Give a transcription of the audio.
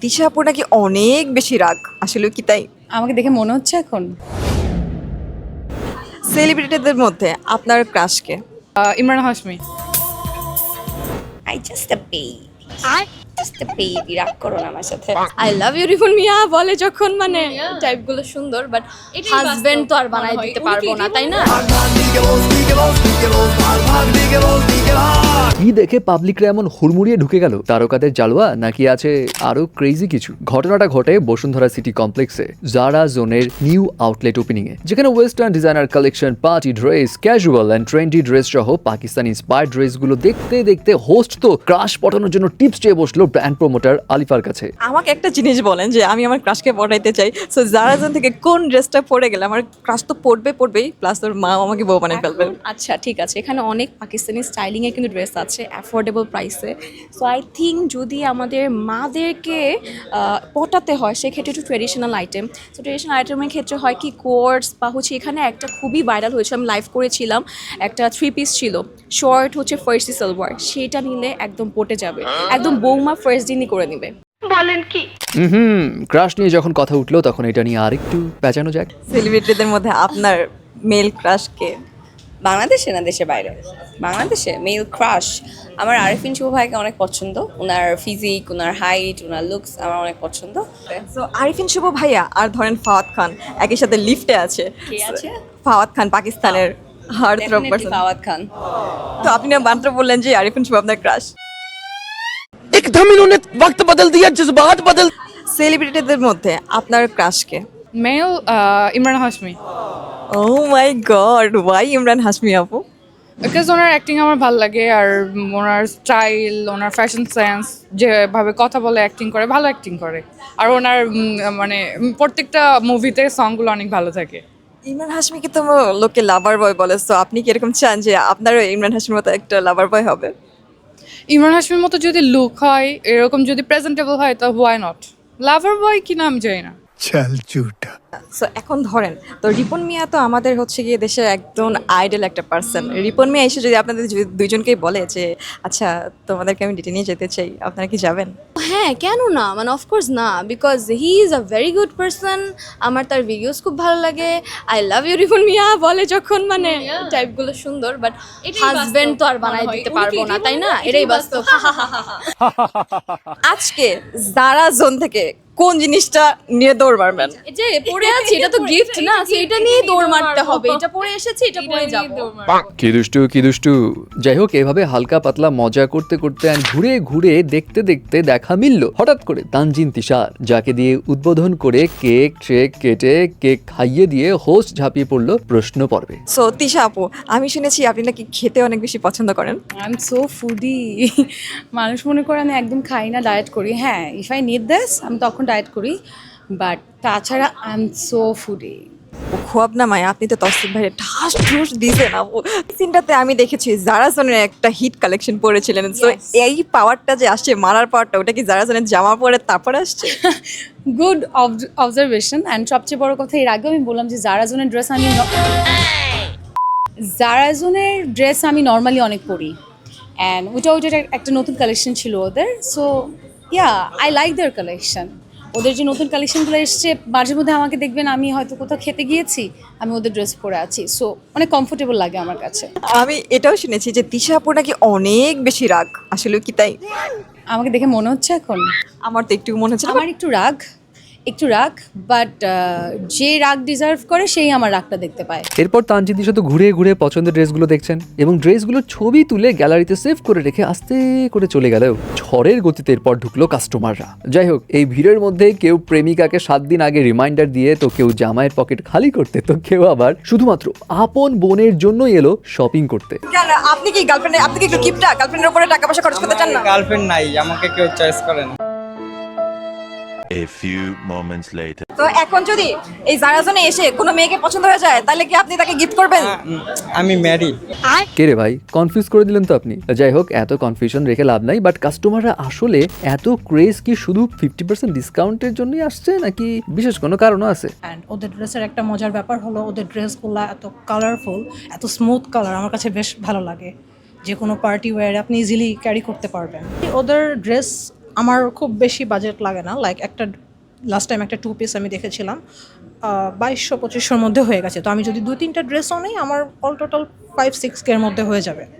তিশা আপু নাকি অনেক বেশি রাগ আসলে কি তাই? আমাকে দেখে মনে হচ্ছে এখন? সেলিব্রিটিদের মধ্যে আপনার ক্রাশকে আহ, Emraan Hashmi. I just a baby just baby রাগ করো না আমার সাথে। আই লাভ ইউ রিফুল মিয়া বলে যখন মানে টাইপগুলো সুন্দর বাট হাজবেন্ড তো আর বানাই দিতে পারব না তাই না? কি দেখে পাবলিকরা এমন হুড়মুড়িয়ে ঢুকে গেল? তারকাদের জালুয়া নাকি আছে আরও ক্রেজি কিছু? ঘটনাটা ঘটে বসুন্ধরা সিটি কমপ্লেক্সে জারা জোনের নিউ আউটলেট ওপেনিং এ যেখানে western designer collection party dress casual and trendy dress সহ পাকিস্তানি ইন্সপায়ার্ড ড্রেসগুলো দেখতে দেখতে হোস্ট তো ক্রাশ পটানোর জন্য টিপস চেয়ে বসল ব্র্যান্ড প্রমোটার আলিফার কাছে। আমাকে একটা জিনিস বলেন যে আমি আমার ক্রাশকে পড়াইতে চাই। সো জারাজন থেকে কোন ড্রেসটা পরে গেলে আমার ক্রাশ তো পড়বে পড়বেই প্লাস ওর মা আমাকে বউ বানিয়ে ফেলবে। আচ্ছা ঠিক আছে। এখানে অনেক পাকিস্তানি স্টাইলিংয়ে কিন্তু ড্রেস আছে অ্যাফোর্ডেবল প্রাইসে সো আই থিঙ্ক যদি আমাদের মাদেরকে পটাতে হয় সেক্ষেত্রে একটু ট্রেডিশনাল আইটেম সো ট্রেডিশনাল আইটেমের ক্ষেত্রে হয় কি কোর্স বা হচ্ছে এখানে একটা খুবই ভাইরাল হয়েছে আমি লাইভ করেছিলাম। একটা থ্রি পিস ছিল। শর্ট হচ্ছে ফার্সি সালোয়ার সেটা নিলে একদম পটে যাবে। একদম বৌমা ফার্স্ট দিনই করে নেবে। বলেন কি? হুম ক্রাশ নিয়ে যখন কথা উঠল তখন এটা নিয়ে আরেকটু পেঁচানো যাক। সেলিব্রিটিদের মধ্যে আপনার মেল ক্রাশকে বাংলাদেশে না দেশে বাইরে? বাংলাদেশে মেল ক্রাশ আমার আরিফিন শুভ ভাইকে অনেক পছন্দ। ওনার ফিজিক ওনার হাইট ওনার লুকস আমার অনেক পছন্দ। সো আরিফিন শুভ ভাইয়া আর ধরেন ফাওয়াদ খান একই সাথে লিফটে আছে। কে আছে? ফাওয়াদ খান পাকিস্তানের হার্ট ফাওয়াদ খান। তো আপনি মাত্র বললেন যে আরিফিন শুভ আপনার ক্রাশ एकदम इन्होंने वक्त बदल दिया जज्बात बदल সেলিব্রিটিদের মধ্যে আপনার ক্রাশকে male Imran Hashmi oh my god why Imran Hashmi আপু বিকজ ওনার অ্যাক্টিং আমার ভালো লাগে আর ওনার স্টাইল ওনার ফ্যাশন সেন্স যেভাবে কথা বলে অ্যাক্টিং করে ভালো অ্যাক্টিং করে আর ওনার উম, মানে উম, প্রত্যেকটা মুভিতে সংগুলো অনেক ভালো থাকে ইমরান হাসমিকে তো লোকে লাভার বয় বলে তো আপনি কি এরকম চান যে আপনারও ইমরান হাসমির মতো একটা লাভার বয় হবে ইমরান হাশমির মতো যদি লুক হয়, এরকম যদি প্রেজেন্টেবল হয়, তো হোয়াই নট লাভার বয় কি নাম জানি না। চালচুটা সো এখন ধরেন তো রিপন মিয়া তো আমাদের হচ্ছে গিয়ে দেশে একদম আইডল একটা পার্সন রিপন মিয়া এসে যদি আপনাদের দুইজনকেই বলে যে আচ্ছা তোমাদেরকে আমি ডেটে নিয়ে যেতে চাই আপনারা কি যাবেন? হ্যাঁ কেন না? মানে অফকোর্স না because he is a very good person আমার তার ভিডিওস খুব ভালো লাগে। I love you Ripon Mia বলে যখন মানে টাইপগুলো সুন্দর বাট হাজবেন্ড তো আর মানে বানাই দিতে পারব না তাই না? এটাই বাস্তব। আজকে জারা জোন থেকে কোন জিনিসটা নিয়ে দৌড় মারবেন? যে পরে আছি এটা তো গিফট না সো এটা নিয়ে দৌড় মারতে হবে এটা পরে এসেছি এটা পরে যাব। কি দুষ্টু কি দুষ্টু। যাই হোক এভাবে হালকা পাতলা মজা করতে করতে আর ঘুরে ঘুরে দেখতে দেখতে দেখা মিলল। হঠাৎ করে তানজিন তিশার যাকে দিয়ে উদ্বোধন করে কেক ট্রেক কেটে কেক খাইয়ে দিয়ে হোস্ট ঝাঁপিয়ে পড়ল প্রশ্ন পর্বে। সো তিশা আপু আমি শুনেছি আপনি নাকি খেতে অনেক বেশি পছন্দ করেন। আই এম সো ফুডি মানুষ মনে করে আমি একদম খাই না ডায়েট করি। হ্যাঁ ইফ আই নিড দিস আমি তখন ডায়েট করি বাট তাছাড়া আই এম সো ফুডি ও খোয়াব না মায় আপনি তো তসিফ ভাইয়ের ঠাস ঠুস দিয়েছেন আপু সিনটাতে আমি দেখেছি জারাজনের একটা হিট কালেকশন পরেছিলেন তো এই পাওয়ারটা যে আসছে মারার পাওয়ারটা ওটা কি জারাজনের জামা পরে তারপরে আসছে? গুড অবজারভেশন অ্যান্ড সবচেয়ে বড় কথা এর আগেও আমি বললাম যে জারাজনের ড্রেস আমি জারাজনের ড্রেস আমি নর্মালি অনেক পরি। অ্যান্ড ওইটা ওইটা একটা নতুন কালেকশন ছিল ওদের। So yeah I like their collection ওদের যে নতুন কালেকশনগুলো এসছে মাঝে মধ্যে আমাকে দেখবেন আমি হয়তো কোথাও খেতে গিয়েছি আমি ওদের ড্রেস পরে আছি। সো অনেক কমফোর্টেবল লাগে আমার কাছে। আমি এটাও শুনেছি যে তিশা আপু নাকি অনেক বেশি রাগ। আসলে কি তাই? আমাকে দেখে মনে হচ্ছে এখন? আমার তো একটু মনে হচ্ছে আমার একটু রাগ। একটু রাগ বাট যে রাগ ডিজার্ভ করে সেই আমার রাগটা দেখতে পায়। এরপর তানজিন তিশা তো ঘুরে ঘুরে পছন্দের ড্রেসগুলো দেখছেন এবং ড্রেসগুলোর ছবি তুলে গ্যালারিতে সেভ করে রেখে আস্তে করে চলে গেল। ঝড়ের গতিতে এরপর ঢুকলো কাস্টমাররা যাই হোক এই ভিড়ের মধ্যে কেউ প্রেমিকাকে সাত দিন আগে রিমাইন্ডার দিয়ে তো কেউ জামাইয়ের পকেট খালি করতে তো কেউ আবার শুধুমাত্র আপন বোনের জন্যই এলো শপিং করতে। আপনি কি গার্লফ্রেন্ড আপনি কি একটু কিপটা গার্লফ্রেন্ডের উপরে টাকা পয়সা খরচ করতে চান না? গার্লফ্রেন্ড নাই আমাকে কেউ চয়েস করে না। A few moments later. তো এখন যদি এই জারাজনে এসে কোনো মেয়েকে পছন্দ হয়ে যায় তাহলে কি আপনি তাকে গিফট করবেন? আমি ম্যারিড কে রে ভাই কনফিউজ করে দিলেন তো আপনি? যাই হোক এত কনফিউশন রেখে লাভ নাই বাট কাস্টমাররা আসলে এত ক্রেজ কি শুধু ফিফটি পার্সেন্ট ডিসকাউন্টের জন্যই আসছে নাকি বিশেষ কোনো কারণও আছে? অ্যান্ড ওদের ড্রেসের একটা মজার ব্যাপার হলো ওদের ড্রেসগুলো এত কালারফুল এত স্মুথ কালার আমার কাছে বেশ ভালো লাগে। যে কোনো পার্টি ওয়্যার আপনি ইজিলি ক্যারি করতে পারবেন। ওদের ড্রেস আমার খুব বেশি বাজেট লাগে না লাইক একটা লাস্ট টাইম একটা টু পিস আমি দেখেছিলাম বাইশশো পঁচিশশোর মধ্যে হয়ে গেছে। তো আমি যদি দু তিনটা ড্রেসও নিই, আমার অল টোটাল ফাইভ সিক্স কের মধ্যে হয়ে যাবে।